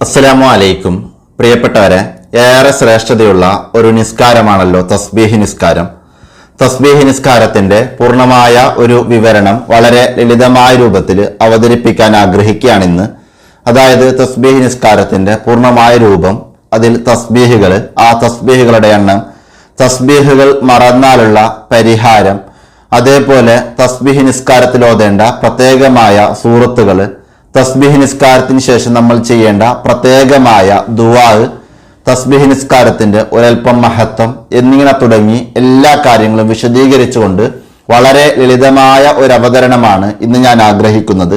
അസ്സലാമു അലൈക്കും. പ്രിയപ്പെട്ടവരെ ഏറെ ശ്രേഷ്ഠതയുള്ള ഒരു നിസ്കാരമാണല്ലോ തസ്ബീഹി നിസ്കാരം. തസ്ബീഹി നിസ്കാരത്തിന്റെ പൂർണമായ ഒരു വിവരണം വളരെ ലളിതമായ രൂപത്തിൽ അവതരിപ്പിക്കാൻ ആഗ്രഹിക്കുകയാണ് ഇന്ന് അതായത് തസ്ബീഹി നിസ്കാരത്തിന്റെ പൂർണമായ രൂപം അതിൽ തസ്ബീഹുകൾ ആ തസ്ബീഹുകളുടെ എണ്ണം തസ്ബീഹുകൾ മറന്നാലുള്ള പരിഹാരം അതേപോലെ തസ്ബീഹി നിസ്കാരത്തിൽ ഓതേണ്ട പ്രത്യേകമായ സൂറത്തുകൾ തസ്ബീഹ് നിസ്കാരത്തിന് ശേഷം നമ്മൾ ചെയ്യേണ്ട പ്രത്യേകമായ ദുവാ തസ്ബിഹ് നിസ്കാരത്തിന്റെ ഒരൽപ്പം മഹത്വം എന്നിങ്ങനെ തുടങ്ങി എല്ലാ കാര്യങ്ങളും വിശദീകരിച്ചുകൊണ്ട് വളരെ ലളിതമായ ഒരു അവതരണമാണ് ഇന്ന് ഞാൻ ആഗ്രഹിക്കുന്നത്.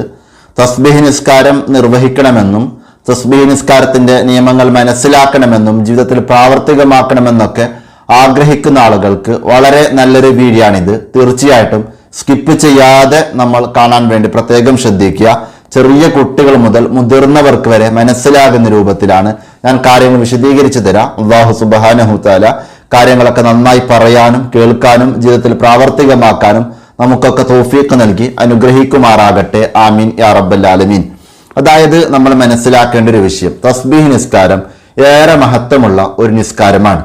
തസ്ബിഹ് നിസ്കാരം നിർവഹിക്കണമെന്നും തസ്ബിഹ് നിസ്കാരത്തിന്റെ നിയമങ്ങൾ മനസ്സിലാക്കണമെന്നും ജീവിതത്തിൽ പ്രാവർത്തികമാക്കണമെന്നൊക്കെ ആഗ്രഹിക്കുന്ന ആളുകൾക്ക് വളരെ നല്ലൊരു വീഡിയോ ആണിത് തീർച്ചയായിട്ടും സ്കിപ്പ് ചെയ്യാതെ നമ്മൾ കാണാൻ വേണ്ടി പ്രത്യേകം ശ്രദ്ധിക്കുക. ചെറിയ കുട്ടികൾ മുതൽ മുതിർന്നവർക്ക് വരെ മനസ്സിലാകുന്ന രൂപത്തിലാണ് ഞാൻ കാര്യങ്ങൾ വിശദീകരിച്ചു തരാം. അള്ളാഹു സുബാനഹുത്താല കാര്യങ്ങളൊക്കെ നന്നായി പറയാനും കേൾക്കാനും ജീവിതത്തിൽ പ്രാവർത്തികമാക്കാനും നമുക്കൊക്കെ തോഫീക്ക് നൽകി അനുഗ്രഹിക്കുമാറാകട്ടെ. ആമീൻ യാ റബ്ബൽ ആലമീൻ. അതായത് നമ്മൾ മനസ്സിലാക്കേണ്ട ഒരു വിഷയം തസ്ബീഹ് നിസ്കാരം ഏറെ മഹത്വമുള്ള ഒരു നിസ്കാരമാണ്.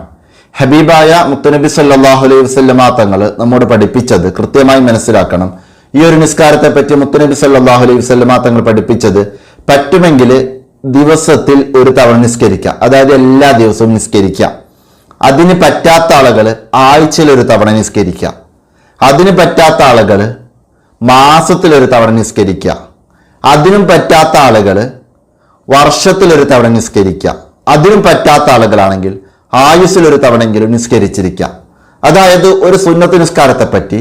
ഹബീബായ മുത്തനബി സല്ലാഹു അലൈഹി വസ്ലമാ തങ്ങൾ നമ്മോട് പഠിപ്പിച്ചത് കൃത്യമായി മനസ്സിലാക്കണം. ഈ ഒരു നിസ്കാരത്തെ പറ്റി മുത്തനബി സല്ലാഹു അലൈഹി വസ്ലമ തങ്ങൾ പഠിപ്പിച്ചത് പറ്റുമെങ്കിൽ ദിവസത്തിൽ ഒരു തവണ നിസ്കരിക്കുക അതായത് എല്ലാ ദിവസവും നിസ്കരിക്കുക അതിന് പറ്റാത്ത ആളുകൾ ആഴ്ചയിൽ ഒരു തവണ നിസ്കരിക്കുക അതിന് പറ്റാത്ത ആളുകൾ മാസത്തിൽ ഒരു തവണ നിസ്കരിക്കുക അതിനും പറ്റാത്ത ആളുകൾ വർഷത്തിൽ ഒരു തവണ നിസ്കരിക്കുക അതിനും പറ്റാത്ത ആളുകളാണെങ്കിൽ ആയുസ്സിൽ ഒരു തവണെങ്കിലും നിസ്കരിച്ചിരിക്കുക അതായത് ഒരു സുന്നത്ത് നിസ്കാരത്തെ പറ്റി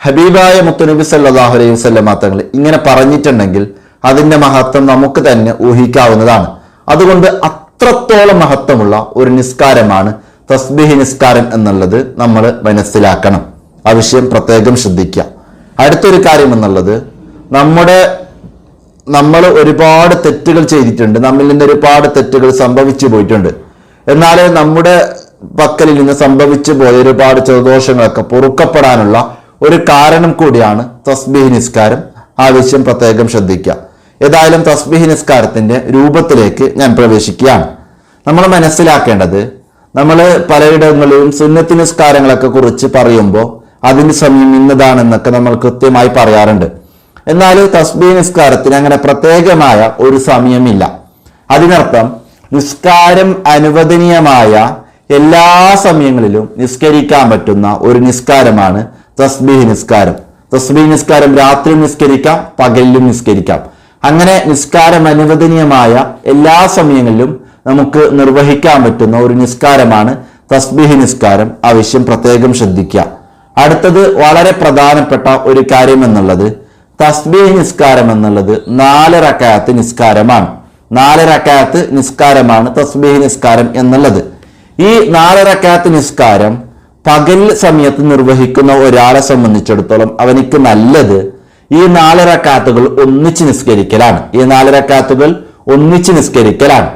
ഹബീബായ മുത്തുനബി സല്ലാഹു അലൈഹി വസ്ലം തങ്ങൾ ഇങ്ങനെ പറഞ്ഞിട്ടുണ്ടെങ്കിൽ അതിന്റെ മഹത്വം നമുക്ക് തന്നെ ഊഹിക്കാവുന്നതാണ്. അതുകൊണ്ട് അത്രത്തോളം മഹത്വമുള്ള ഒരു നിസ്കാരമാണ് തസ്ബിഹി നിസ്കാരം എന്നുള്ളത് നമ്മൾ മനസ്സിലാക്കണം. ആ വിഷയം പ്രത്യേകം ശ്രദ്ധിക്കുക. അടുത്തൊരു കാര്യം എന്നുള്ളത് നമ്മുടെ നമ്മൾ ഒരുപാട് തെറ്റുകൾ ചെയ്തിട്ടുണ്ട് നമ്മിൽ നിന്ന് ഒരുപാട് തെറ്റുകൾ സംഭവിച്ചു പോയിട്ടുണ്ട്. എന്നാൽ നമ്മുടെ പക്കലിൽ നിന്ന് സംഭവിച്ചു പോയ ഒരുപാട് ചെറുദോഷങ്ങളൊക്കെ പൊറുക്കപ്പെടാനുള്ള ഒരു കാരണം കൂടിയാണ് തസ്ബീഹ് നിസ്കാരം. ആവശ്യം പ്രത്യേകം ശ്രദ്ധിക്കുക. ഏതായാലും തസ്ബീഹ് നിസ്കാരത്തിന്റെ രൂപത്തിലേക്ക് ഞാൻ പ്രവേശിക്കുകയാണ്. നമ്മൾ മനസ്സിലാക്കേണ്ടത് നമ്മൾ പലയിടങ്ങളിലും സുന്നത്തി നിസ്കാരങ്ങളൊക്കെ കുറിച്ച് പറയുമ്പോൾ അതിന് സമയം ഇന്നതാണെന്നൊക്കെ നമ്മൾ കൃത്യമായി പറയാറുണ്ട്. എന്നാൽ തസ്ബീഹ് നിസ്കാരത്തിന് അങ്ങനെ പ്രത്യേകമായ ഒരു സമയമില്ല. അതിനർത്ഥം നിസ്കാരം അനുവദനീയമായ എല്ലാ സമയങ്ങളിലും നിസ്കരിക്കാൻ പറ്റുന്ന ഒരു നിസ്കാരമാണ് തസ്ബീഹ് നിസ്കാരം. തസ്ബീഹ് നിസ്കാരം രാത്രി നിസ്കരിക്കാം പകലിലും നിസ്കരിക്കാം. അങ്ങനെ നിസ്കാരം അനുവദനീയമായ എല്ലാ സമയങ്ങളിലും നമുക്ക് നിർവഹിക്കാൻ പറ്റുന്ന ഒരു നിസ്കാരമാണ് തസ്ബീഹ് നിസ്കാരം. ആവശ്യം പ്രത്യേകം ശ്രദ്ധിക്കുക. അടുത്തത് വളരെ പ്രധാനപ്പെട്ട ഒരു കാര്യം എന്നുള്ളത് തസ്ബീഹ് നിസ്കാരം എന്നുള്ളത് നാല് റക്കായത്ത് നിസ്കാരമാണ്. നാല് റക്കായത്ത് നിസ്കാരമാണ് തസ്ബീഹ് നിസ്കാരം എന്നുള്ളത്. ഈ നാല് റക്കായത്ത് നിസ്കാരം പകൽ സമയത്ത് നിർവഹിക്കുന്ന ഒരാളെ സംബന്ധിച്ചിടത്തോളം അവനിക്ക് നല്ലത് ഈ നാല് റക്കാത്തുകൾ ഒന്നിച്ച് നിസ്കരിക്കലാണ്. ഈ നാല് റക്കാത്തുകൾ ഒന്നിച്ച് നിസ്കരിക്കലാണ്.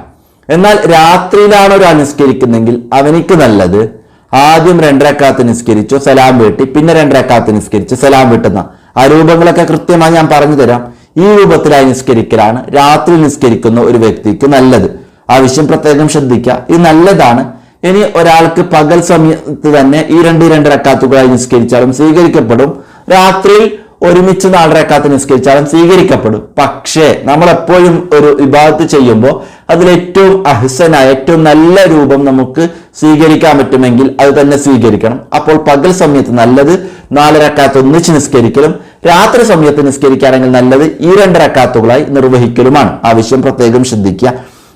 എന്നാൽ രാത്രിയിലാണ് ഒരാൾ നിസ്കരിക്കുന്നെങ്കിൽ അവനിക്ക് നല്ലത് ആദ്യം രണ്ടരക്കാത്ത് നിസ്കരിച്ചു സലാം വീട്ടി പിന്നെ രണ്ടരക്കാത്ത് നിസ്കരിച്ച് സലാം വീട്ടുന്ന. ആ രൂപങ്ങളൊക്കെ കൃത്യമായി ഞാൻ പറഞ്ഞു തരാം. ഈ രൂപത്തിലായി നിസ്കരിക്കലാണ്. രാത്രി നിസ്കരിക്കുന്ന ഒരു വ്യക്തിക്ക് നല്ലത്. ആ വിഷയം പ്രത്യേകം ശ്രദ്ധിക്കുക. ഇത് നല്ലതാണ് ഇനി ഒരാൾക്ക് പകൽ സമയത്ത് തന്നെ ഈ രണ്ട് രണ്ട് റക്കാത്തുകളായി നിസ്കരിച്ചാലും സ്വീകരിക്കപ്പെടും. രാത്രിയിൽ ഒരുമിച്ച് നാല് റക്കാത്ത് നിസ്കരിച്ചാലും സ്വീകരിക്കപ്പെടും. പക്ഷേ നമ്മൾ എപ്പോഴും ഒരു വിഭാഗത്ത് ചെയ്യുമ്പോൾ അതിൽ ഏറ്റവും അഹ്സനായ ഏറ്റവും നല്ല രൂപം നമുക്ക് സ്വീകരിക്കാൻ പറ്റുമെങ്കിൽ അത് തന്നെ സ്വീകരിക്കണം. അപ്പോൾ പകൽ സമയത്ത് നല്ലത് നാല് റക്കാത്ത് ഒന്നിച്ച് നിസ്കരിക്കലും രാത്രി സമയത്ത് നിസ്കരിക്കുകയാണെങ്കിൽ നല്ലത് ഈ രണ്ട് റക്കാത്തുകളായി നിർവഹിക്കലുമാണ്. ആവശ്യം പ്രത്യേകം ശ്രദ്ധിക്കുക.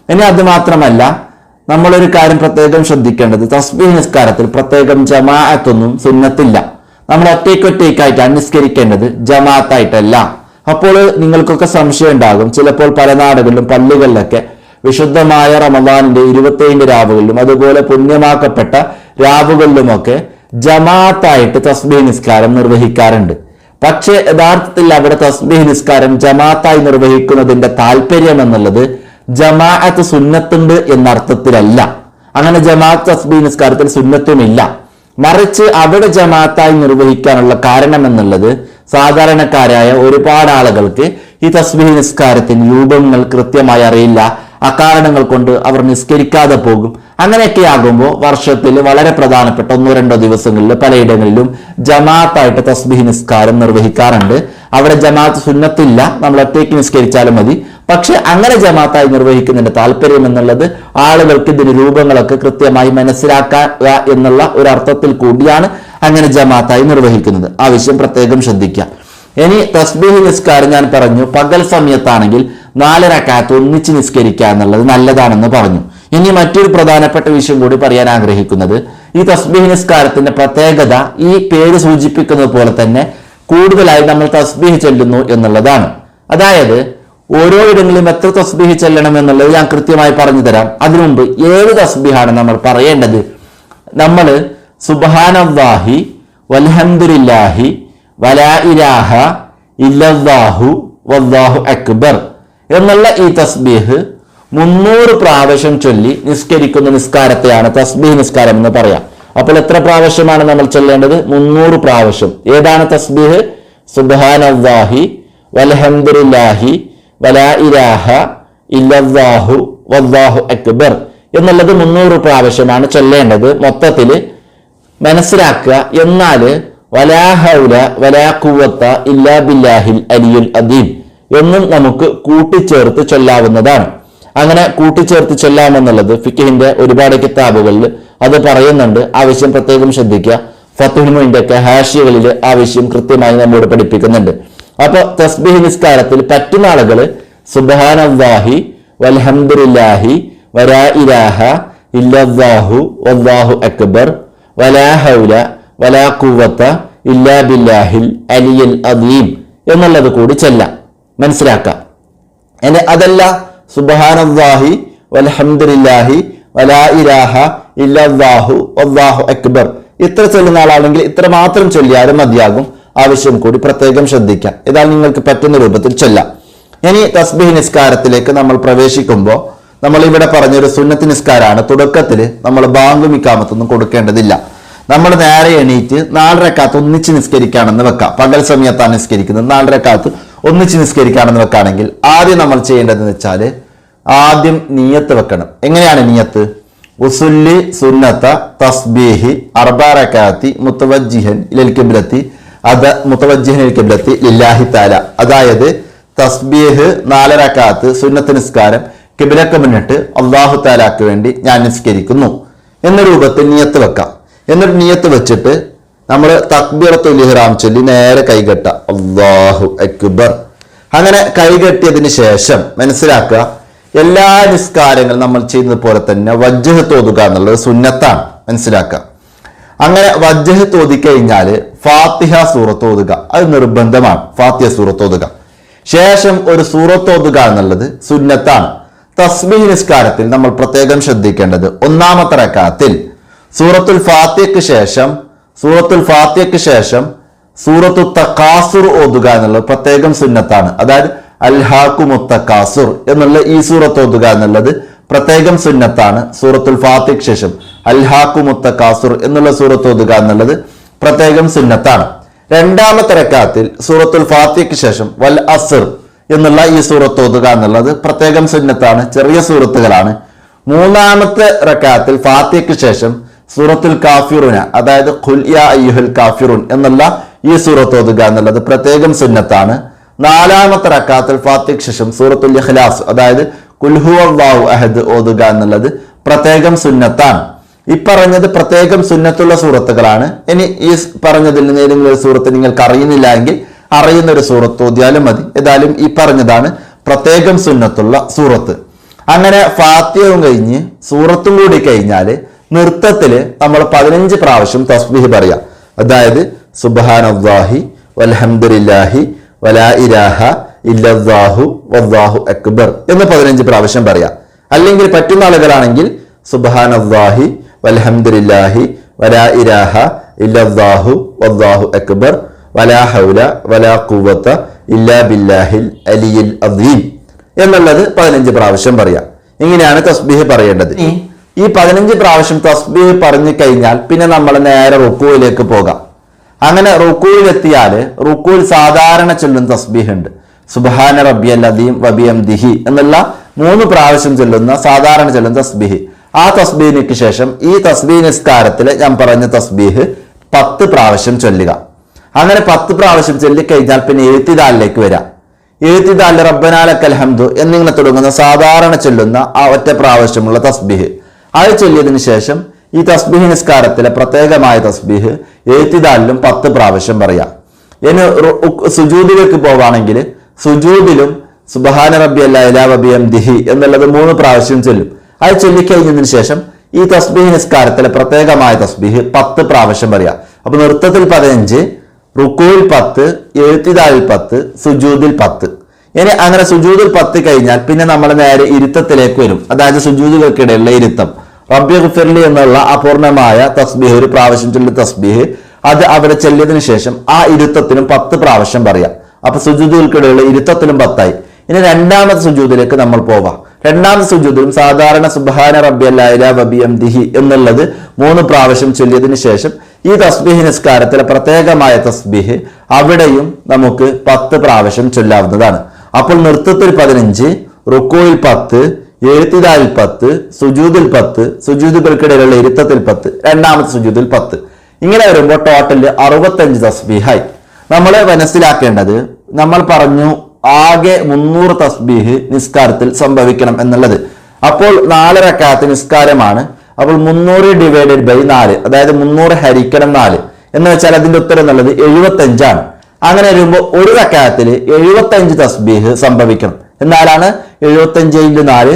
ഇനി അത് മാത്രമല്ല നമ്മളൊരു കാര്യം പ്രത്യേകം ശ്രദ്ധിക്കേണ്ടത് തസ്ബീഹ് നിസ്കാരത്തിൽ പ്രത്യേകം ജമാഅത്തൊന്നും സുന്നത്തില്ല. നമ്മൾ ഒറ്റയ്ക്കൊറ്റയ്ക്കായിട്ടാണ് നിസ്കരിക്കേണ്ടത് ജമാഅത്തായിട്ടല്ല. അപ്പോൾ നിങ്ങൾക്കൊക്കെ സംശയം ഉണ്ടാകും. ചിലപ്പോൾ പല നാടുകളിലും പള്ളികളിലൊക്കെ വിശുദ്ധമായ റമദാനിന്റെ ഇരുപത്തേഴിന്റെ രാവുകളിലും അതുപോലെ പുണ്യമാക്കപ്പെട്ട രാവുകളിലുമൊക്കെ ജമാഅത്തായിട്ട് തസ്ബീഹ് നിസ്കാരം നിർവഹിക്കാറുണ്ട്. പക്ഷേ യഥാർത്ഥത്തിൽ അവിടെ തസ്ബീഹ് നിസ്കാരം ജമാഅത്തായി നിർവഹിക്കുന്നതിന്റെ താല്പര്യം എന്നുള്ളത് ജമാഅത്ത് സുന്നത്തുണ്ട് എന്ന അർത്ഥത്തിലല്ല അങ്ങനെ ജമാഅത്ത് തസ്ബീഹ് നിസ്കാരത്തിൽ സുന്നത്തുമില്ല. മറിച്ച് അവിടെ ജമാഅത്തായി നിർവഹിക്കാനുള്ള കാരണം എന്നുള്ളത് സാധാരണക്കാരായ ഒരുപാട് ആളുകൾക്ക് ഈ തസ്ബീഹ് നിസ്കാരത്തിന് രൂപങ്ങൾ കൃത്യമായി അറിയില്ല. അക്കാരണങ്ങൾ കൊണ്ട് അവർ നിസ്കരിക്കാതെ പോകും. അങ്ങനെയൊക്കെ ആകുമ്പോൾ വർഷത്തിൽ വളരെ പ്രധാനപ്പെട്ട ഒന്നോ രണ്ടോ ദിവസങ്ങളിൽ പലയിടങ്ങളിലും ജമാഅത്തായിട്ട് തസ്ബീഹ് നിസ്കാരം നിർവഹിക്കാറുണ്ട്. അവിടെ ജമാഅത്ത് സുന്നത്തില്ല നമ്മൾ ഒറ്റയ്ക്ക് നിസ്കരിച്ചാലും മതി. പക്ഷെ അങ്ങനെ ജമാഅത്തായി നിർവഹിക്കുന്നതിന്റെ താല്പര്യം എന്നുള്ളത് ആളുകൾക്ക് ഇതിന് രൂപങ്ങളൊക്കെ കൃത്യമായി മനസ്സിലാക്കുക എന്നുള്ള ഒരു അർത്ഥത്തിൽ കൂടിയാണ് അങ്ങനെ ജമാഅത്തായി നിർവഹിക്കുന്നത്. ആ വിഷയം പ്രത്യേകം ശ്രദ്ധിക്കുക. ഇനി തസ്ബീഹ് നിസ്കാരം ഞാൻ പറഞ്ഞു പകൽ സമയത്താണെങ്കിൽ നാലരക്കാത്ത് ഒന്നിച്ച് നിസ്കരിക്കുക എന്നുള്ളത് നല്ലതാണെന്ന് പറഞ്ഞു. ഇനി മറ്റൊരു പ്രധാനപ്പെട്ട വിഷയം കൂടി പറയാൻ ആഗ്രഹിക്കുന്നത് ഈ തസ്ബീഹ് നിസ്കാരത്തിന്റെ പ്രത്യേകത ഈ പേര് സൂചിപ്പിക്കുന്നത് പോലെ തന്നെ കൂടുതലായി നമ്മൾ തസ്ബീഹ് ചെല്ലുന്നു എന്നുള്ളതാണ്. അതായത് ഓരോ ഇടങ്ങളിലും എത്ര തസ്ബീഹ് ചെല്ലണം എന്നുള്ളത് ഞാൻ കൃത്യമായി പറഞ്ഞു തരാം. അതിനു മുമ്പ് ഏത് തസ്ബീഹാണ് നമ്മൾ പറയേണ്ടത്? നമ്മൾ സുബ്ഹാനല്ലാഹി വൽഹംദുലില്ലാഹി വലാ ഇലാഹ ഇല്ലല്ലാഹു വല്ലാഹു അക്ബർ എന്നുള്ള ഈ തസ്ബീഹ് മുന്നൂറ് പ്രാവശ്യം ചൊല്ലി നിസ്കരിക്കുന്ന നിസ്കാരത്തെയാണ് തസ്ബീഹ് നിസ്കാരം എന്ന് പറയാം. അപ്പോൾ എത്ര പ്രാവശ്യമാണ് നമ്മൾ ചെല്ലേണ്ടത്? മുന്നൂറ് പ്രാവശ്യം. ഏതാണ് തസ്ബീഹ്? സുബ്ഹാനല്ലാഹി വൽഹംദുലില്ലാഹി വലാ ഇലാഹ ഇല്ലല്ലാഹു വല്ലാഹു അക്ബർ എന്നുള്ളത് മുന്നൂറ് പ്രാവശ്യമാണ് ചൊല്ലേണ്ടത്. മൊത്തത്തിൽ മനസ്സിലാക്കുക. എന്നാൽ വലാഹൗല വലാ കുവത്ത ഇല്ലാ ബില്ലാഹിൽ അലിയുൽ അദീം എന്നും നമുക്ക് കൂട്ടിച്ചേർത്ത് ചൊല്ലാവുന്നതാണ്. അങ്ങനെ കൂട്ടിച്ചേർത്ത് ചൊല്ലാമെന്നുള്ളത് ഫിക്കഹിന്റെ ഒരുപാട് കിതാബുകളിൽ അത് പറയുന്നുണ്ട്. ആവശ്യം പ്രത്യേകം ശ്രദ്ധിക്കുക. ഫത്തുഹിമുവിന്റെ ഒക്കെ ഹാഷിയകളിൽ ആവശ്യം കൃത്യമായി നമ്മോട് പഠിപ്പിക്കുന്നുണ്ട്. അപ്പൊ തസ്ബീഹ് നിസ്കാരത്തിൽ പറ്റുന്ന ആളുകൾ സുബാനി വൽഹംദുലില്ലാഹി വരാ ഇലാഹ ഇല്ലാഹു വല്ലാഹു അക്ബർ വലാ ഹൗല വലാ കുവത്ത ഇല്ലാ ബില്ലാഹിൽ അലിയൽ അദീം എന്നുള്ളത് കൂടി ചെല്ലാം. മനസ്സിലാക്കാം. എന്നെ അതല്ല സുബഹാനല്ലാഹി വൽഹംദുലില്ലാഹി വലാ ഇലാഹ ഇല്ലാഹു വല്ലാഹു അക്ബർ. ഇത്ര ചൊല്ലുന്ന ആളാണെങ്കിൽ ഇത്ര മാത്രം ചൊല്ലിയാലും മതിയാകും. ആവശ്യം കൂടി പ്രത്യേകം ശ്രദ്ധിക്കാം. ഇതാണ് നിങ്ങൾക്ക് പറ്റുന്ന രൂപത്തിൽ ചൊല്ലാം. ഇനി തസ്ബിഹ് നിസ്കാരത്തിലേക്ക് നമ്മൾ പ്രവേശിക്കുമ്പോൾ നമ്മൾ ഇവിടെ പറഞ്ഞൊരു സുന്നത്ത് നിസ്കാരമാണ് തുടക്കത്തിൽ നമ്മൾ ബാങ്ക് ഇക്കാമത്തൊന്നും കൊടുക്കേണ്ടതില്ല. നമ്മൾ നേരെ എണീറ്റ് നാലരക്കാത്ത് ഒന്നിച്ച് നിസ്കരിക്കുകയാണെന്ന് വെക്കാം. പകൽ സമയത്താണ് നിസ്കരിക്കുന്നത്. നാലരക്കാത്ത് ഒന്നിച്ച് നിസ്കരിക്കുകയാണെന്ന് വെക്കുകയാണെങ്കിൽ ആദ്യം നമ്മൾ ചെയ്യേണ്ടതെന്ന് വെച്ചാൽ ആദ്യം നീയത്ത് വെക്കണം. എങ്ങനെയാണ് നീയത്ത്? ഉസുല്ലി സുന്നത്ത തസ്ബീഹി അർബാറക്കാത്തി മുത്തവജിഹൻ ഇലൽ അത് മുത്തവജിഹൻ ഇൽ ലില്ലാഹി താല അതായത് തസ്ബീഹ് നാലരക്കാത്ത് സുന്നത്ത് നിസ്കാരം കിബിലക്ക് മുന്നിട്ട് അള്ളാഹു താലാക്ക് വേണ്ടി ഞാൻ നിസ്കരിക്കുന്നു. എന്ന രൂപത്തിൽ നിയത്ത് വെക്കാം. എന്നിട്ട് നിയത്ത് വെച്ചിട്ട് നമ്മൾ തക്ബീറത്തുൽ ഇഹ്റാം ചൊല്ലി നേരെ കൈകെട്ട അള്ളാഹു അക്ബർ. അങ്ങനെ കൈകെട്ടിയതിന് ശേഷം മനസ്സിലാക്കുക എല്ലാ നിസ്കാരങ്ങളും നമ്മൾ ചെയ്യുന്നത് പോലെ തന്നെ വജ്ജഹ് തോതുക എന്നുള്ളത് സുന്നത്താണ്. മനസ്സിലാക്കുക. അങ്ങനെ വജ്ജഹ് തോതി കഴിഞ്ഞാൽ ഫാത്തിഹ സൂറത്ത് ഓതുക. അത് നിർബന്ധമാണ്. ഫാത്തിഹ സൂറത്ത് ഓതുക. ശേഷം ഒരു സൂറത്ത് ഓതുക എന്നുള്ളത് സുന്നത്താണ്. തസ്ബീഹ് നിസ്കാരത്തിൽ നമ്മൾ പ്രത്യേകം ശ്രദ്ധിക്കേണ്ടത് ഒന്നാമത്തെ റക്കാത്തിൽ സൂറത്തുൽ ഫാത്തിഹയ്ക്ക് ശേഷം സൂറത്തുൽ ഫാത്തിഹയ്ക്ക് ശേഷം സൂറത്തു തക്കാസുർ ഓതുക എന്നുള്ളത് പ്രത്യേകം സുന്നത്താണ്. അതായത് അൽഹാക്കു മുത്തക്കാസുർ എന്നുള്ള ഈ സൂറത്ത് ഓതുക എന്നുള്ളത് പ്രത്യേകം സുന്നത്താണ് സൂറത്തുൽ ഫാത്തിക്ക് ശേഷം. അൽഹാക്കു മുത്തക്കാസുർ എന്നുള്ള സൂറത്ത് ഓതുക എന്നുള്ളത് പ്രത്യേകം സുന്നത്താണ്. രണ്ടാമത്തെ റക്കാത്തിൽ സൂറത്തുൽ ഫാത്തിഹയ്ക്ക് ശേഷം വൽ അസുർ എന്നുള്ള ഈ സൂറത്ത് ഓതുക എന്നുള്ളത് പ്രത്യേകം സുന്നത്താണ് ചെറിയ സൂറത്തുകളാണ്. മൂന്നാമത്തെ റക്കാത്തിൽ ഫാത്തിഹയ്ക്ക് ശേഷം സൂറത്തുൽ കാഫിറുന അതായത് ഖുൽ യാ അയ്യുഹൽ കാഫിറുൻ എന്നുള്ള ഈ സൂറത്ത് ഓതുക എന്നുള്ളത് പ്രത്യേകം സുന്നത്താണ്. നാലാമത്തെ റക്കാത്തിൽ ഫാത്തിഖ് ശേഷം സൂറത്തുൽ ഇഖ്ലാസ് അതായത് കുൽഹു അള്ളാഹു അഹദ് ഓതുക എന്നുള്ളത് പ്രത്യേകം സുന്നത്താണ്. ഈ പറഞ്ഞത് പ്രത്യേകം സുന്നത്തുള്ള സൂറത്തുകളാണ്. ഇനി ഈ പറഞ്ഞതിൽ നിന്ന് ഏതെങ്കിലും ഒരു സൂറത്ത് നിങ്ങൾക്ക് അറിയുന്നില്ല എങ്കിൽ അറിയുന്ന ഒരു സൂറത്ത് ഓതിയാലും മതി. ഏതായാലും ഈ പറഞ്ഞതാണ് പ്രത്യേകം സുന്നത്തുള്ള സൂറത്ത്. അങ്ങനെ ഫാത്തിയവും കഴിഞ്ഞ് സൂറത്തും കൂടി കഴിഞ്ഞാൽ നൃത്തത്തിൽ നമ്മൾ പതിനഞ്ച് പ്രാവശ്യം തസ്ബീഹ് പറയാം. അതായത് സുബാനല്ലാഹി വൽഹംദുലില്ലാഹി വലാ ഇരാഹ ഇല്ലാഹു വല്ലാഹു അക്ബർ എന്ന് പതിനഞ്ച് പ്രാവശ്യം പറയാം. അല്ലെങ്കിൽ പറ്റുന്ന ആളുകളാണെങ്കിൽ സുബാനല്ലാഹി വൽഹംദുലില്ലാഹി വലാ ഇരാഹ ഇല്ലാഹു വല്ലാഹു അക്ബർ വലാ ഹൗല വലാ കുവത്ത ഇല്ലാ ബില്ലാഹിൽ അലിയിൽ അദീം. എന്നുള്ളത് പതിനഞ്ച് പ്രാവശ്യം പറയാം. ഇങ്ങനെയാണ് തസ്ബീഹ് പറയേണ്ടത്. ഈ പതിനഞ്ച് പ്രാവശ്യം തസ്ബീഹ് പറഞ്ഞു കഴിഞ്ഞാൽ പിന്നെ നമ്മൾ നേരെ റുക്കുവിലേക്ക് പോകാം. അങ്ങനെ റുക്കുവിലെത്തിയാൽ റുക്കുവിൽ സാധാരണ ചൊല്ലുന്ന തസ്ബീഹ് ഉണ്ട് സുബാന റബ്ബി അല്ലദീം വബിയം ദിഹി എന്നുള്ള മൂന്ന് പ്രാവശ്യം ചൊല്ലുന്ന സാധാരണ ചൊല്ലുന്ന തസ്ബീഹ്. ആ തസ്ബീഹിന് ശേഷം ഈ തസ്ബീഹ് നിസ്കാരത്തിൽ ഞാൻ പറഞ്ഞ തസ്ബീഹ് പത്ത് പ്രാവശ്യം ചൊല്ലുക. അങ്ങനെ പത്ത് പ്രാവശ്യം ചൊല്ലിക്കഴിഞ്ഞാൽ പിന്നെ എഴുത്തിദാലിലേക്ക് വരാം. എഴുത്തിദാൽ റബ്ബനാലക്കൽ ഹംദു എന്നിങ്ങനെ തുടങ്ങുന്ന സാധാരണ ചൊല്ലുന്ന ആ ഒറ്റ പ്രാവശ്യമുള്ള തസ്ബീഹ്. അത് ചൊല്ലിയതിനു ശേഷം ഈ തസ്ബീഹ് നിസ്കാരത്തിലെ പ്രത്യേകമായ തസ്ബീഹ് എഴുത്തിദാലിലും പത്ത് പ്രാവശ്യം പറയാം. ഇനി സുജൂദിലേക്ക് പോവാണെങ്കിൽ സുജൂദിലും സുബഹാന റബ്ബി എം ദിഹി എന്നുള്ളത് മൂന്ന് പ്രാവശ്യം ചൊല്ലും. അത് ചൊല്ലിക്കഴിഞ്ഞതിന് ശേഷം ഈ തസ്ബീഹ് നിസ്കാരത്തിലെ പ്രത്യേകമായ തസ്ബീഹ് പത്ത് പ്രാവശ്യം പറയാം. അപ്പൊ നൃത്തത്തിൽ പതിനഞ്ച് റുക്കുവിൽ പത്ത് എഴുത്തിതാലിൽ പത്ത് സുജൂദിൽ പത്ത്. ഇനി അങ്ങനെ സുജൂദിൽ പത്ത് കഴിഞ്ഞാൽ പിന്നെ നമ്മൾ നേരെ ഇരുത്തത്തിലേക്ക് വരും. അതായത് സുജൂദുകൾക്കിടയിലുള്ള ഇരുത്തം. റബ്ബി ഗുഫിർലി എന്നുള്ള അപൂർണമായ തസ്ബീഹ് ഒരു പ്രാവശ്യം ചൊല്ലി തസ്ബീഹ് അത് അവിടെ ചെല്ലിയതിനു ശേഷം ആ ഇരുത്തത്തിനും പത്ത് പ്രാവശ്യം പറയാം. അപ്പൊ സുജൂദുകൾക്കിടയിലുള്ള ഇരുത്തത്തിലും പത്തായി. ഇനി രണ്ടാമത്തെ സുജൂദിലേക്ക് നമ്മൾ പോവാം. രണ്ടാമത്തെ സുജൂദിലും സാധാരണ സുബാന റബ്ബി അല്ലാ വബിയം ദിഹി എന്നുള്ളത് മൂന്ന് പ്രാവശ്യം ചൊല്ലിയതിനു ശേഷം ഈ തസ്ബീഹ് നിസ്കാരത്തിലെ പ്രത്യേകമായ തസ്ബീഹ് അവിടെയും നമുക്ക് പത്ത് പ്രാവശ്യം ചൊല്ലാവുന്നതാണ്. അപ്പോൾ നൃത്തത്തിൽ പതിനഞ്ച് റുക്കോയിൽ പത്ത് എഴുത്തിതാലിൽ പത്ത് സുജൂതിൽ പത്ത് സുജൂദുകൾക്കിടയിലുള്ള ഇരുത്തത്തിൽ പത്ത് രണ്ടാമത്തെ സുജൂതിൽ പത്ത്. ഇങ്ങനെ വരുമ്പോൾ ടോട്ടൽ അറുപത്തഞ്ച് തസ്ബീഹായി. നമ്മൾ മനസ്സിലാക്കേണ്ടത് നമ്മൾ പറഞ്ഞു ആകെ മുന്നൂറ് തസ്ബീഹ് നിസ്കാരത്തിൽ സംഭവിക്കണം എന്നുള്ളത്. അപ്പോൾ നാല് റക്കാത്ത് നിസ്കാരമാണ്. അപ്പോൾ മുന്നൂറ് ഡിവൈഡഡ് ബൈ നാല് അതായത് മുന്നൂറ് ഹരിക്കണം നാല്. എന്ന് വെച്ചാൽ അതിന്റെ ഉത്തരം എന്നുള്ളത് എഴുപത്തഞ്ചാണ്. അങ്ങനെ വരുമ്പോൾ ഒരു റക്കാത്തിൽ എഴുപത്തഞ്ച് തസ്ബീഹ് സംഭവിക്കണം. എന്നാലാണ് എഴുപത്തഞ്ച് ഇന്റു നാല്.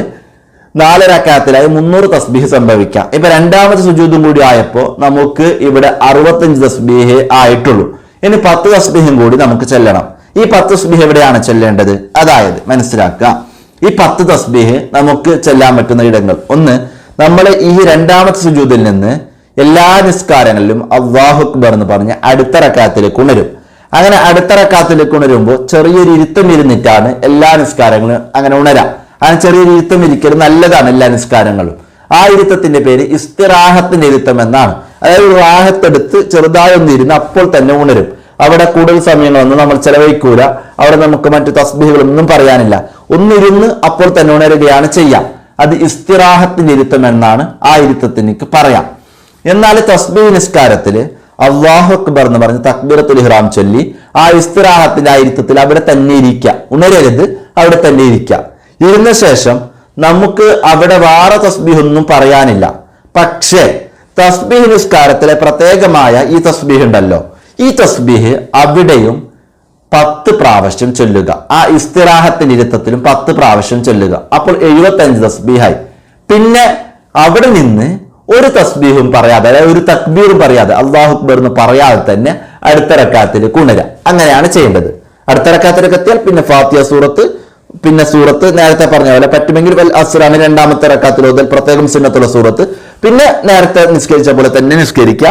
നാല് റക്കാത്തിലായി മുന്നൂറ് തസ്ബീഹ് സംഭവിക്കാം. ഇപ്പൊ രണ്ടാമത്തെ സുജൂതും കൂടി ആയപ്പോൾ നമുക്ക് ഇവിടെ അറുപത്തഞ്ച് തസ്ബീഹ് ആയിട്ടുള്ളൂ. ഇനി പത്ത് തസ്ബീഹും കൂടി നമുക്ക് ചെല്ലണം. ഈ പത്ത് തസ്ബീഹ് എവിടെയാണ് ചെല്ലേണ്ടത്? അതായത് മനസ്സിലാക്കുക. ഈ പത്ത് തസ്ബീഹ് നമുക്ക് ചെല്ലാൻ പറ്റുന്ന ഇടങ്ങൾ. ഒന്ന് നമ്മൾ ഈ രണ്ടാമത്തെ സുജൂതിൽ നിന്ന് എല്ലാ നിസ്കാരങ്ങളിലും അള്ളാഹു അക്ബർ എന്ന് പറഞ്ഞ് അടുത്ത റക്കാത്തിലേക്ക് ഉണരും. അങ്ങനെ അടുത്ത റക്കാത്തിലേക്ക് ഉണരുമ്പോൾ ചെറിയൊരു ഇരുത്തം ഇരുന്നിട്ടാണ് എല്ലാ നിസ്കാരങ്ങളും അങ്ങനെ ഉണരാം. അങ്ങനെ ചെറിയൊരു ഇരുത്തം ഇരിക്കൽ നല്ലതാണ് എല്ലാ നിസ്കാരങ്ങളും. ആ ഇരുത്തത്തിന്റെ പേര് ഇസ്തിറാഹത്തിന്റെ ഇരുത്തം എന്നാണ്. അതായത് റാഹത്തെടുത്ത് ചെറുതായി ഒന്ന് അപ്പോൾ തന്നെ ഉണരും. അവിടെ കൂടുതൽ സമയങ്ങളൊന്നും നമ്മൾ ചെലവഴിക്കൂല. അവിടെ നമുക്ക് മറ്റു തസ്ബീഹുകളൊന്നും പറയാനില്ല. ഒന്നിരുന്ന് അപ്പോൾ തന്നെ ഉണരുകയാണ് ചെയ്യാം. അത് ഇസ്തിറാഹത്തിന്റെ ഇരുത്തം എന്നാണ് ആ ഇരുത്തത്തിനേക്ക് പറയാം. എന്നാൽ തസ്ബീഹ് നിസ്കാരത്തിൽ അള്ളാഹു അക്ബർ എന്ന് പറഞ്ഞ് തക്ബീറത്തുൽ ഇഹ്റാം ചൊല്ലി ആ ഇസ്തിറാഹത്തിന്റെ ആ ഇരുത്തത്തിൽ അവിടെ തന്നെ ഇരിക്കുക ഉണരരുത് അവിടെ തന്നെ ഇരിക്കുക ഇരുന്ന ശേഷം നമുക്ക് അവിടെ വാറ തസ്ബീഹ് ഒന്നും പറയാനില്ല. പക്ഷേ തസ്ബീഹ് നിസ്കാരത്തിലെ പ്രത്യേകമായ ഈ തസ്ബീഹ് ഉണ്ടല്ലോ. ഈ തസ്ബീഹ് അവിടെയും പത്ത് പ്രാവശ്യം ചൊല്ലുക. ആ ഇസ്തിറാഹത്തിന്റെ ഇരുത്തത്തിലും പത്ത് പ്രാവശ്യം ചൊല്ലുക. അപ്പോൾ എഴുപത്തഞ്ച് തസ്ബീഹായി. പിന്നെ അവിടെ നിന്ന് ഒരു തസ്ബീഹും പറയാതെ അതായത് ഒരു തക്ബീറും പറയാതെ അള്ളാഹു അക്ബർ എന്ന് പറയാതെ തന്നെ അടുത്ത റക്കാത്തിൽ ഉണരുക അങ്ങനെയാണ് ചെയ്യേണ്ടത്. അടുത്ത റക്കാത്തിലേക്ക് എത്തിയാൽ പിന്നെ ഫാത്തിയ സൂറത്ത് പിന്നെ സൂറത്ത് നേരത്തെ പറഞ്ഞ പോലെ പറ്റുമെങ്കിൽ വൽ അസ്റാണ് രണ്ടാമത്തെ റക്കാത്തിൽ മുതൽ പ്രത്യേകം സിന്നത്തുള്ള സൂറത്ത്. പിന്നെ നേരത്തെ നിസ്കരിച്ച പോലെ തന്നെ നിസ്കരിക്കുക.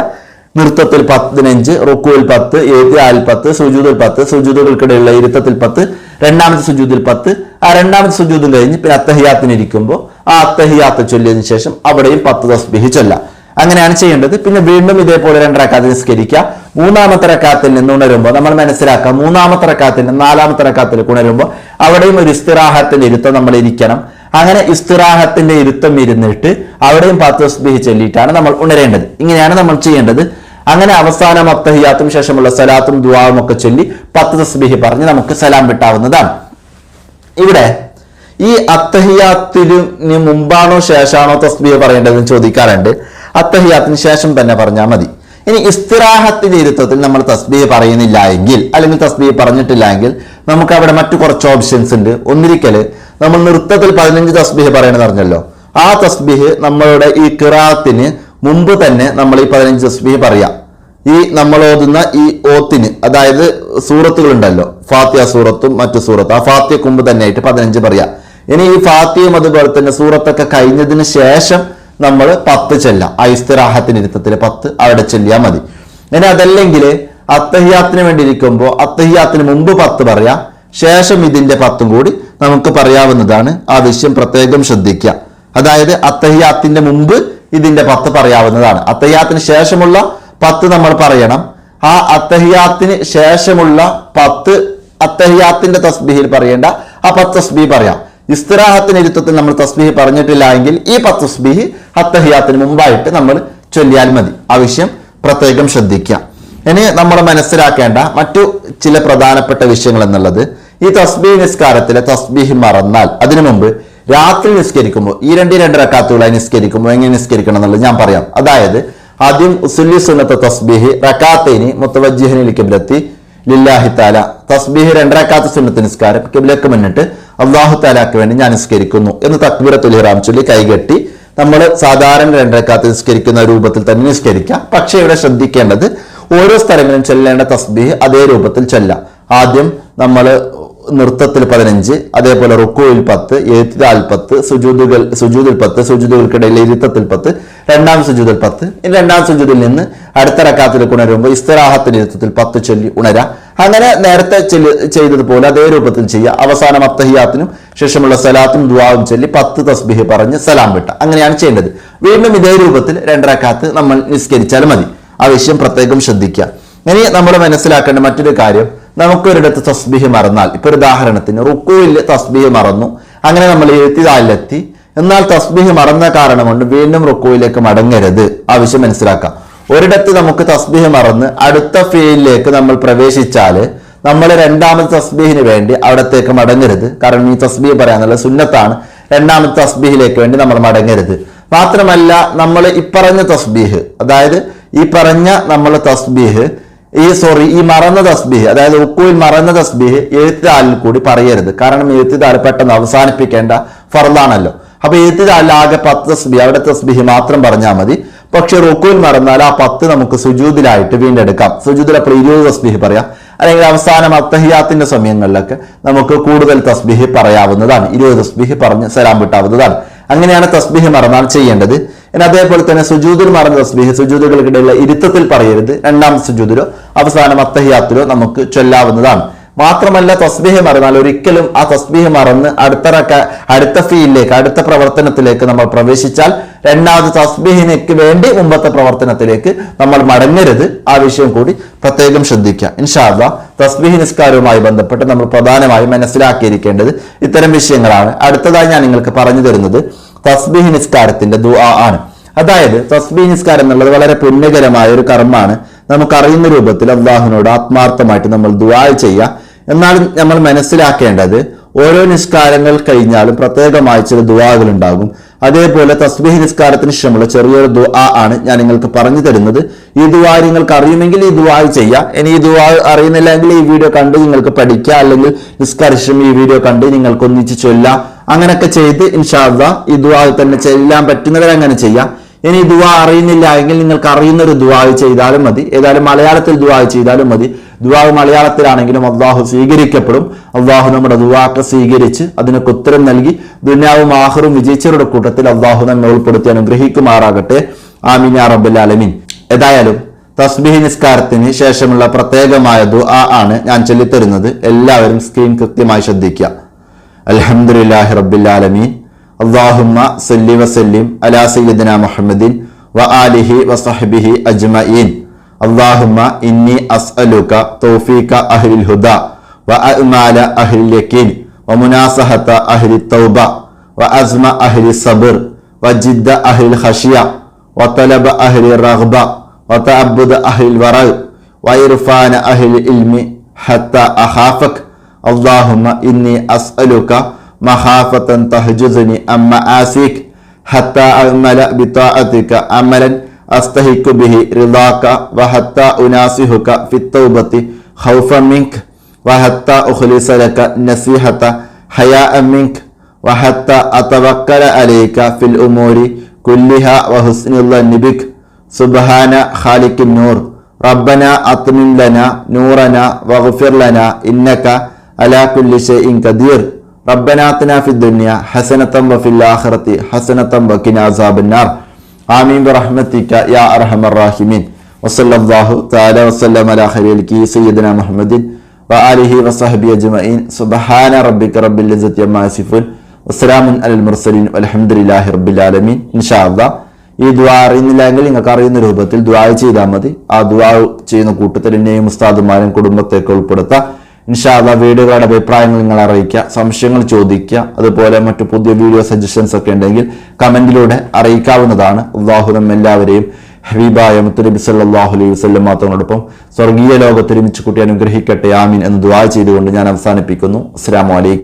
നൃത്തത്തിൽ പതിനഞ്ച് റുക്കുവിൽ പത്ത് ഏതിയാലിൽ പത്ത് സുജൂതിൽ പത്ത് സുജൂതുകൾക്കിടയിലുള്ള ഇരുത്തത്തിൽ പത്ത് രണ്ടാമത്തെ സുജൂതിൽ പത്ത്. ആ രണ്ടാമത്തെ സുജൂതും കഴിഞ്ഞ് പിന്നെ അത്തഹിയാത്തിന് ഇരിക്കുമ്പോൾ ആ അത്തഹിയാത്ത് ചൊല്ലിയതിനു ശേഷം അവിടെയും പത്ത് തസ്ബിഹി ചൊല്ലാം. അങ്ങനെയാണ് ചെയ്യേണ്ടത്. പിന്നെ വീണ്ടും ഇതേപോലെ രണ്ടരക്കാത്ത് നിസ്കരിക്കുക മൂന്നാമത്തെ റക്കാത്തിൽ നിന്ന് ഉണരുമ്പോൾ നമ്മൾ മനസ്സിലാക്കുക മൂന്നാമത്തെ റക്കാത്തിൽ നിന്ന് നാലാമത്തെ റക്കാത്തിലേക്ക് ഉണരുമ്പോൾ അവിടെയും ഒരു ഇസ്തിറാഹത്തിന്റെ ഇരുത്തം നമ്മൾ ഇരിക്കണം. അങ്ങനെ ഇസ്തിറാഹത്തിന്റെ ഇരുത്തം ഇരുന്നിട്ട് അവിടെയും പത്ത് തസ്ബിഹി ചൊല്ലിയിട്ടാണ് നമ്മൾ ഉണരേണ്ടത്. ഇങ്ങനെയാണ് നമ്മൾ ചെയ്യേണ്ടത്. അങ്ങനെ അവസാനം അത്തഹിയാത്തും ശേഷമുള്ള സലാത്തും ദുവാവും ഒക്കെ ചൊല്ലി പത്ത് തസ്ബിഹി പറഞ്ഞ് നമുക്ക് സലാം വിട്ടാവുന്നതാണ്. ഇവിടെ ഈ അത്തഹിയാത്തിന് മുമ്പാണോ ശേഷമാണോ തസ്ബീഹ് പറയേണ്ടതെന്ന് ചോദിക്കാറുണ്ട്. അത്തഹിയാത്തിന് ശേഷം തന്നെ പറഞ്ഞാൽ മതി. ഇനി ഇസ്തിറാഹത്തിന്റെ ഇരുത്തത്തിൽ നമ്മൾ തസ്ബീഹ് പറയുന്നില്ല എങ്കിൽ അല്ലെങ്കിൽ തസ്ബീഹ് പറഞ്ഞിട്ടില്ല എങ്കിൽ നമുക്ക് അവിടെ മറ്റു കുറച്ച് ഓപ്ഷൻസ് ഉണ്ട്. ഒന്നിരിക്കൽ നമ്മൾ നൃത്തത്തിൽ പതിനഞ്ച് തസ്ബീഹ് പറയണമെന്ന് പറഞ്ഞല്ലോ. ആ തസ്ബീഹ് നമ്മളുടെ ഈ കിറാത്തിന് മുമ്പ് തന്നെ നമ്മൾ ഈ പതിനഞ്ച് തസ്ബീഹ് പറയാം. ഈ നമ്മൾ ഓതുന്ന ഈ ഓത്തിന് അതായത് സൂറത്തുകൾ ഉണ്ടല്ലോ ഫാത്തിയ സൂറത്തും മറ്റു സൂറത്തും. ആ ഫാത്തിയക്ക് മുമ്പ് തന്നെ ആയിട്ട് പതിനഞ്ച് പറയാം. ഇനി ഈ ഫാത്തിയും അതുപോലെ തന്നെ സൂറത്തൊക്കെ കഴിഞ്ഞതിന് ശേഷം നമ്മൾ പത്ത് ചെല്ലാം. ഇരുത്തത്തിൽ പത്ത് അവിടെ ചെല്ലിയാൽ മതി. ഇനി അതല്ലെങ്കിൽ അത്തഹിയാത്തിന് വേണ്ടി ഇരിക്കുമ്പോൾ അത്തഹിയാത്തിന് മുമ്പ് പത്ത് പറയാം. ശേഷം ഇതിന്റെ പത്തും കൂടി നമുക്ക് പറയാവുന്നതാണ് ആ വിഷയം പ്രത്യേകം ശ്രദ്ധിക്കുക. അതായത് അത്തഹിയാത്തിന്റെ മുമ്പ് ഇതിന്റെ പത്ത് പറയാവുന്നതാണ്. അത്തഹിയാത്തിന് ശേഷമുള്ള പത്ത് നമ്മൾ പറയണം. ആ അത്തഹിയാത്തിന് ശേഷമുള്ള പത്ത് അത്തഹിയാത്തിന്റെ തസ്ബിഹിൽ പറയേണ്ട ആ പത്ത് തസ്ബി പറയാം. ഇസ്തിറാഹത്തിന് ഇരുത്തത്തിൽ നമ്മൾ തസ്ബീഹ് പറഞ്ഞിട്ടില്ല എങ്കിൽ ഈ പത്ത് തസ്ബീഹ് ഹത്തഹിയാത്തിന് മുമ്പായിട്ട് നമ്മൾ ചൊല്ലിയാൽ മതി. ആവശ്യം പ്രത്യേകം ശ്രദ്ധിക്കാം ഇനി നമ്മൾ മനസ്സിലാക്കേണ്ട മറ്റു ചില പ്രധാനപ്പെട്ട വിഷയങ്ങൾ എന്നുള്ളത് ഈ തസ്ബീഹ് നിസ്കാരത്തിലെ തസ്ബീഹ് മറന്നാൽ അതിനു മുമ്പ് രാത്രി നിസ്കരിക്കുമ്പോൾ ഈ രണ്ട് രണ്ട് റക്കാത്തുകളായി നിസ്കരിക്കുമ്പോൾ എങ്ങനെ നിസ്കരിക്കണം എന്നുള്ളത് ഞാൻ പറയാം. അതായത് ആദ്യം ഉസുല്ലി സുന്നത്ത് തസ്ബീഹ് റക്കാത്തേനി മുത്തവജ്ജിഹനിലേക്ക് ബ്രത്തി ലില്ലാഹി താല തസ്ബീഹ് രണ്ടരക്കാത്ത സുന്നത്ത് നിസ്കാരം കിബിലേക്ക് മുന്നിട്ട് അള്ളാഹു താലാക്ക് വേണ്ടി ഞാൻ നിസ്കരിക്കുന്നു എന്ന് തക്ബീറത്തുൽ ഇഹ്റാം ചൊല്ലി കൈകെട്ടി നമ്മൾ സാധാരണ രണ്ടരക്കാത്ത് നിസ്കരിക്കുന്ന രൂപത്തിൽ തന്നെ നിസ്കരിക്കാം. പക്ഷേ ഇവിടെ ശ്രദ്ധിക്കേണ്ടത് ഓരോ സ്ഥലങ്ങളിലും ചെല്ലേണ്ട തസ്ബീഹ് അതേ രൂപത്തിൽ ചെല്ലാം. ആദ്യം നമ്മൾ നൃത്തത്തിൽ പതിനഞ്ച് അതേപോലെ റുക്കുവിൽ പത്ത് എഴുത്തിലാൽ പത്ത് സുജൂതുകൾ സുജൂതിൽ പത്ത് സുജൂതുകൾക്കിടയിൽ ഇരുത്തത്തിൽ പത്ത് രണ്ടാം സുജൂതിൽ പത്ത് രണ്ടാം സുജൂതിൽ നിന്ന് അടുത്ത ഉണരുമ്പോൾ ഇസ്തരാഹത്തിന്റെ ഇരുത്തത്തിൽ പത്ത് ചൊല്ലി ഉണരാ. അങ്ങനെ നേരത്തെ ചെയ്തതുപോലെ അതേ രൂപത്തിൽ ചെയ്യുക. അവസാനം അത്തഹിയാത്തിനും ശേഷമുള്ള സലാത്തും ദുവാവും ചൊല്ലി പത്ത് തസ്ബിഹ് പറഞ്ഞ് സലാം വിട്ട. അങ്ങനെയാണ് ചെയ്യേണ്ടത്. വീണ്ടും ഇതേ രൂപത്തിൽ രണ്ടരക്കാത്ത് നമ്മൾ നിസ്കരിച്ചാൽ മതി. ആ വിഷയം പ്രത്യേകം ശ്രദ്ധിക്കുക. ഇനി നമ്മൾ മനസ്സിലാക്കേണ്ട മറ്റൊരു കാര്യം നമുക്കൊരിടത്ത് തസ്ബിഹ് മറന്നാൽ ഇപ്പൊ ഒരു ഉദാഹരണത്തിന് റുക്കുവിൽ തസ്ബിഹ് മറന്നു അങ്ങനെ നമ്മൾ എഴുത്തിതാലെത്തി എന്നാൽ തസ്ബിഹ് മറന്ന കാരണം കൊണ്ട് വീണ്ടും റുക്കുവിലേക്ക് മടങ്ങരുത്. ആവശ്യം മനസ്സിലാക്കാം. ഒരിടത്ത് നമുക്ക് തസ്ബീഹ് മറന്ന് അടുത്ത ഫീലിലേക്ക് നമ്മൾ പ്രവേശിച്ചാൽ നമ്മൾ രണ്ടാമത്തെ തസ്ബീഹിന് വേണ്ടി അവിടത്തേക്ക് മടങ്ങരുത്. കാരണം ഈ തസ്ബീഹ് പറയാനുള്ള സുന്നത്താണ്. രണ്ടാമത്തെ തസ്ബീഹിലേക്ക് വേണ്ടി നമ്മൾ മടങ്ങരുത്. മാത്രമല്ല നമ്മൾ ഇപ്പറഞ്ഞ തസ്ബീഹ് അതായത് ഈ പറഞ്ഞ നമ്മൾ തസ്ബീഹ് ഈ സോറി ഈ മറന്ന തസ്ബീഹ് അതായത് ഉക്കുവിൽ മറന്ന തസ്ബീഹ് എഴുത്തുതാലിൽ കൂടി പറയരുത്. കാരണം എഴുത്തുതാൽ പെട്ടെന്ന് അവസാനിപ്പിക്കേണ്ട ഫർദാണല്ലോ. അപ്പൊ എഴുത്തുതാലിൽ ആകെ പത്ത് തസ്ബീഹ് അവിടെ തസ്ബീഹ് മാത്രം പറഞ്ഞാൽ മതി. പക്ഷെ റുക്കുവിൽ മറന്നാൽ ആ പത്ത് നമുക്ക് സുജൂദിലായിട്ട് വീണ്ടെടുക്കാം. സുജൂദിൽ അപ്പോൾ ഇരുപത് തസ്ബീഹ് പറയാം. അല്ലെങ്കിൽ അവസാനം അത്തഹിയാത്തിന്റെ സമയങ്ങളിലൊക്കെ നമുക്ക് കൂടുതൽ തസ്ബീഹ് പറയാവുന്നതാണ്. ഇരുപത് തസ്ബീഹ് പറഞ്ഞ് സലാം വിട്ടാവുന്നതാണ്. അങ്ങനെയാണ് തസ്ബീഹ് മറന്നാൽ ചെയ്യേണ്ടത്. ഇനി അതേപോലെ തന്നെ സുജൂദിൽ മറന്ന തസ്ബീഹ് സുജൂദുകൾക്കിടയിലുള്ള ഇരുത്തത്തിൽ പറയരുത്. രണ്ടാം സുജൂദിലോ അവസാനം അത്തഹിയാത്തിലോ നമുക്ക് ചൊല്ലാവുന്നതാണ്. മാത്രമല്ല തസ്ബീഹ് മറന്നാൽ ഒരിക്കലും ആ തസ്ബീഹ് മറന്ന് അടുത്ത റക്ക അടുത്ത ഫീലിലേക്ക് അടുത്ത പ്രവർത്തനത്തിലേക്ക് നമ്മൾ പ്രവേശിച്ചാൽ രണ്ടാമത് തസ്ബീഹിനേക്ക് വേണ്ടി മുമ്പത്തെ പ്രവർത്തനത്തിലേക്ക് നമ്മൾ മടങ്ങരുത്. ആ വിഷയം കൂടി പ്രത്യേകം ശ്രദ്ധിക്കുക. ഇൻഷാല്ല തസ്ബീഹ് നിസ്കാരവുമായി ബന്ധപ്പെട്ട് നമ്മൾ പ്രധാനമായി മനസ്സിലാക്കിയിരിക്കേണ്ടത് ഇത്തരം വിഷയങ്ങളാണ്. അടുത്തതായി ഞാൻ നിങ്ങൾക്ക് പറഞ്ഞു തരുന്നത് തസ്ബീഹ് നിസ്കാരത്തിന്റെ ദുആ ആണ്. അതായത് തസ്ബീഹ് നിസ്കാരം എന്നുള്ളത് വളരെ പുണ്യകരമായ ഒരു കർമ്മമാണ്. നമുക്കറിയുന്ന രൂപത്തിൽ അള്ളാഹുനോട് ആത്മാർത്ഥമായിട്ട് നമ്മൾ ദുആ ചെയ്യുക. എന്നാൽ നമ്മൾ മനസ്സിലാക്കേണ്ടത് ഓരോ നിസ്കാരങ്ങൾ കഴിഞ്ഞാലും പ്രത്യേകമായി ചില ദുആകൾ ഉണ്ടാകും അതേപോലെ തസ്ബീഹ് നിസ്കാരത്തിന് ശേഷമുള്ള ചെറിയൊരു ദുആ ആണ് ഞാൻ നിങ്ങൾക്ക് പറഞ്ഞു തരുന്നത്. ഈ ദുആ നിങ്ങൾക്ക് അറിയുമെങ്കിൽ ഈ ദുആ ചെയ്യുക ഇനി ഈ ദുആ അറിയുന്നില്ലെങ്കിൽ ഈ വീഡിയോ കണ്ട് നിങ്ങൾക്ക് പഠിക്കുക അല്ലെങ്കിൽ നിസ്കാരം ഈ വീഡിയോ കണ്ട് നിങ്ങൾക്ക് ഒന്നിച്ച് ചൊല്ലാം. അങ്ങനെയൊക്കെ ചെയ്ത് ഇൻഷാദ ഈ ദുആ തന്നെ ചെല്ലാൻ പറ്റുന്നവരങ്ങനെ ചെയ്യാം. ഇനി ഈ ദുആ അറിയുന്നില്ല എങ്കിൽ നിങ്ങൾക്ക് അറിയുന്ന ഒരു ദുആ ചെയ്താലും മതി. ഏതായാലും മലയാളത്തിൽ ദുആ ചെയ്താലും മതി. ദുവാവ് മലയാളത്തിലാണെങ്കിലും അള്ളാഹു സ്വീകരിക്കപ്പെടും. അള്ളാഹു നമ്മുടെ ദുവാക്ക് സ്വീകരിച്ച് അതിനൊക്കെ ഉത്തരം നൽകി ദുന്യാവും ആഹറും വിജയിച്ചവരുടെ കൂട്ടത്തിൽ അള്ളാഹു നമ്മെ ഉൾപ്പെടുത്തി അനുഗ്രഹിക്കുമാറാകട്ടെ. ആമിൻ ആ ഏതായാലും തസ്ബിഹി നിസ്കാരത്തിന് ശേഷമുള്ള പ്രത്യേകമായ ദുആ ആണ് ഞാൻ ചൊല്ലിത്തരുന്നത്. എല്ലാവരും സ്ക്രീൻ കൃത്യമായി ശ്രദ്ധിക്കുക. അലഹമുല്ലാഹി റബ്ബില്ലാലമീൻ അള്ളാഹുമ്മ സല്ലി വസല്ലിം അലാ സയ്യിദിന മുഹമ്മദീൻ വ ആലിഹി വസഹബിഹി അജ്മയീൻ اللهم إني أسألك توفيق أهل الهدى وأعمال أهل اليقين ومناصحة أهل التوبة وأزمة أهل الصبر وجد أهل الخشية وطلب أهل الرغبة وتعبد أهل الورع وإرفان أهل العلم حتى أخافك اللهم إني أسألك مخافة تهجزني أما آسيك حتى أعمل بطاعتك عملاً أستهيك به رضاك وحتى أناسهك في التوبة خوفا منك وحتى أخلص لك نصيحة حياء منك وحتى أتوكل عليك في الأمور كلها وحسن الله بك. سبحان خالق النور. ربنا أطمن لنا نورنا وغفر لنا إنك على كل شيء قدير. ربنا أتنا في الدنيا حسنة وفي الآخرة حسنة وقنا عذاب النار. ആമീൻ റഹ്മത്തിക്ക യാ അർഹമർ റാഹിമീൻ. വസല്ലാഹു താല വസ്ലം അല ഹലിൽ കി സയ്യിദന മുഹമ്മദിൻ വ അലിഹി വസഹബി അജ്മഈൻ. സുബ്ഹാന റബ്ബിക റബ്ബിൽ ഇസ്സത്തി അമ്മാ വസ്സലാമുൻ അലൽ മുർസലീൻ. അൽഹംദുലില്ലാഹി റബ്ബിൽ ആലമീൻ. ഇൻഷാ അല്ലാഹ് ഈ ദ്വാ അറിയുന്നില്ലെങ്കിൽ നിങ്ങൾക്ക് അറിയുന്ന രൂപത്തിൽ ദ്വാ ചെയ്താൽ മതി. ആ ദ്വാ ചെയ്യുന്ന കൂട്ടത്തിൽ എന്നെയും ഉസ്താദുമാരും കുടുംബത്തേക്ക് ഉൾപ്പെടുത്താം. ഇൻഷാല്ല വീഡിയോകളുടെ അഭിപ്രായങ്ങൾ നിങ്ങൾ അറിയിക്കുക സംശയങ്ങൾ ചോദിക്കുക അതുപോലെ മറ്റു പുതിയ വീഡിയോ സജഷൻസ് ഒക്കെ ഉണ്ടെങ്കിൽ കമന്റിലൂടെ അറിയിക്കാവുന്നതാണ്. അള്ളാഹു നമ്മ എല്ലാവരെയും ഹബീബായ മുത്തലിബി സല്ലാഹു അലൈഹി വസ്ലം മാത്രങ്ങളോടൊപ്പം സ്വർഗീയ ലോകത്തൊരുമിച്ച് കുട്ടി അനുഗ്രഹിക്കട്ടെ. ആമീൻ എന്ന് ദുആ ചെയ്തുകൊണ്ട് ഞാൻ അവസാനിപ്പിക്കുന്നു. അസ്സലാമു അലൈക്കും.